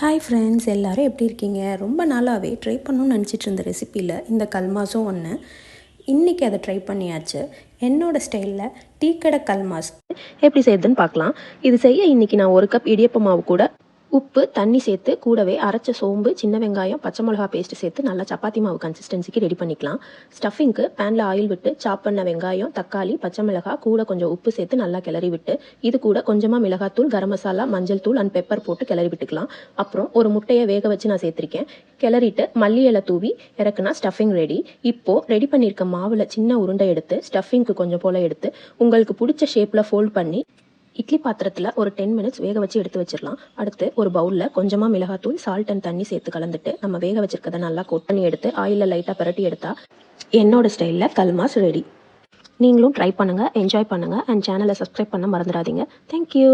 Hi friends எல்லோரும் எப்படி இருக்கீங்க? ரொம்ப நாளாகவே ட்ரை பண்ணணும்னு நினச்சிட்டு இருந்த ரெசிப்பியில் இந்த கல்மாஸும் ஒன்று இன்றைக்கி அதை ட்ரை பண்ணியாச்சு. என்னோடய ஸ்டைலில் டீக்கடை கல்மாஸ். எப்படி செய்யுதுன்னு பார்க்கலாம். இது செய்ய இன்னைக்கு நான் ஒரு கப் இடியப்ப மாவு கூட உப்பு தண்ணி சேர்த்து கூடவே அரைச்ச சோம்பு சின்ன வெங்காயம் பச்சை மிளகா பேஸ்ட் சேர்த்து நல்லா சப்பாத்தி மாவு கன்சிஸ்டன்சிக்கு ரெடி பண்ணிக்கலாம். ஸ்டஃபிங்க்கு பேனில் ஆயில் விட்டு சாப் பண்ண வெங்காயம் தக்காளி பச்சை மிளகா கூட கொஞ்சம் உப்பு சேர்த்து நல்லா கிளறி விட்டு இது கூட கொஞ்சமாக மிளகாத்தூள் கரம் மசாலா மஞ்சள் தூள் அண்ட் பெப்பர் போட்டு கிளறி விட்டுக்கலாம். அப்புறம் ஒரு முட்டையை வேக வச்சு நான் சேர்த்துருக்கேன். கிளறிட்டு மல்லி இலை தூவி இறக்குனா ஸ்டஃபிங் ரெடி இப்போது ரெடி பண்ணியிருக்க மாவில் சின்ன உருண்டை எடுத்து ஸ்டஃபிங்க்கு கொஞ்சம் போல் எடுத்து உங்களுக்கு பிடிச்ச ஷேப்பில் ஃபோல்ட் பண்ணி இட்லி பாத்திரத்தில் ஒரு டென் மினிட்ஸ் வேக வச்சு எடுத்து வச்சிடலாம். அடுத்து ஒரு பவுலில் கொஞ்சமாக மிளகாத்தூள் சால்ட் அண்ட் தண்ணி சேர்த்து கலந்துட்டு நம்ம வேக வச்சிருக்கதை நல்லா கோட் பண்ணி எடுத்து ஆயிலில் லைட்டாக பிரட்டி எடுத்தால் என்னோட ஸ்டைலில் கல்மாஸ் ரெடி நீங்களும் ட்ரை பண்ணுங்கள் என்ஜாய் பண்ணுங்கள் அண்ட் சேனலை சப்ஸ்கிரைப் பண்ண மறந்துடாதீங்க. Thank you